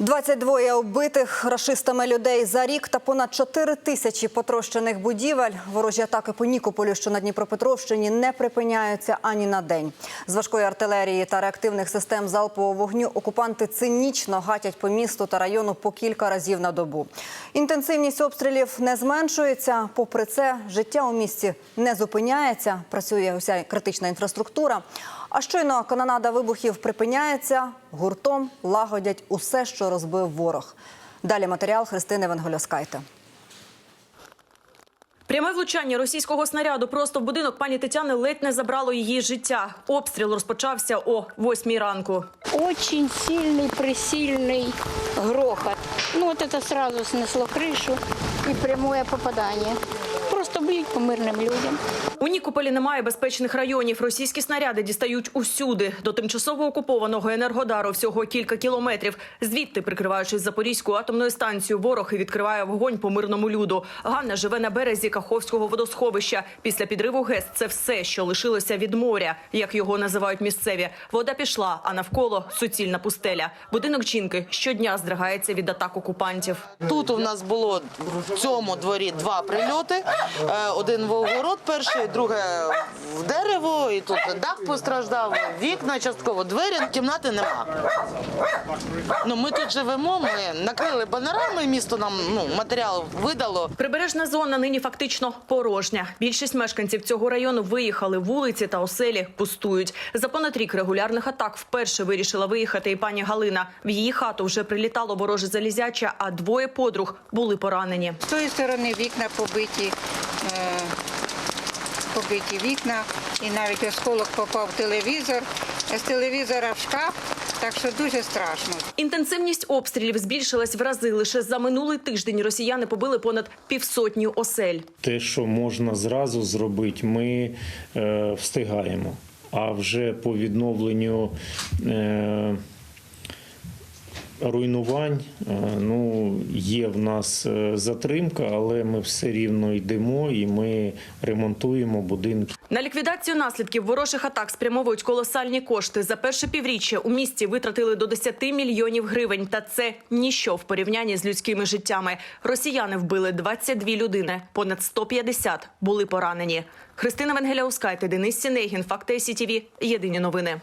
22 убитих рашистами людей за рік та понад 4 тисячі потрощених будівель. Ворожі атаки по Нікополю, що на Дніпропетровщині, не припиняються ані на день. З важкої артилерії та реактивних систем залпового вогню окупанти цинічно гатять по місту та району по кілька разів на добу. Інтенсивність обстрілів не зменшується. Попри це, життя у місті не зупиняється. Працює уся критична інфраструктура. А щойно канонада вибухів припиняється, гуртом лагодять усе, що розбив ворог. Далі матеріал Христини Венгольоскайте. Пряме влучання російського снаряду просто в будинок пані Тетяни ледь не забрало її життя. Обстріл розпочався о восьмій ранку. Очень сильный, пресильный грохот. Ну вот это сразу снесло крышу и прямое попадание. Просто бьют по мирным людям. У Нікополі немає безпечних районів. Російські снаряди дістають усюди. До тимчасово окупованого енергодару всього кілька кілометрів. Звідти, прикриваючись Запорізьку атомною станцією, ворог і відкриває вогонь по мирному люду. Ганна живе на березі Каховського водосховища. Після підриву ГЕС це все, що лишилося від моря, як його називають місцеві. Вода пішла, а навколо суцільна пустеля. Будинок жінки щодня здригається від атак окупантів. Тут у нас було в цьому дворі два прильоти. Е, Один в огород перший, друге в дерево, і тут дах постраждав, вікна частково, двері, кімнати нема. Ну, ми тут живемо, ми накрили банерами, місто нам ну, матеріал видало. Прибережна зона нині фактично порожня. Більшість мешканців цього району виїхали. Вулиці та оселі пустують. За понад рік регулярних атак вперше вирішила виїхати і пані Галина. В її хату вже прилітало вороже залізяче, а двоє подруг були поранені. З тої сторони вікна побиті, побиті вікна, і навіть осколок попав в телевізор, з телевізора в шкаф, так що дуже страшно. Інтенсивність обстрілів збільшилась в рази. Лише за минулий тиждень росіяни побили понад півсотні осель. те, що можна зразу зробити, ми е, встигаємо. А вже по відновленню е, руйнувань е, ну, є в нас е, затримка, але ми все рівно йдемо і ми ремонтуємо будинки. На ліквідацію наслідків ворожих атак спрямовують колосальні кошти. За перше півріччя у місті витратили до 10 мільйонів гривень. Та це ніщо в порівнянні з людськими життями. Росіяни вбили 22 людини, понад 150 були поранені. Христина Венгеляускайте, Денис Сінегін, Факти СІТІВІ. Єдині новини.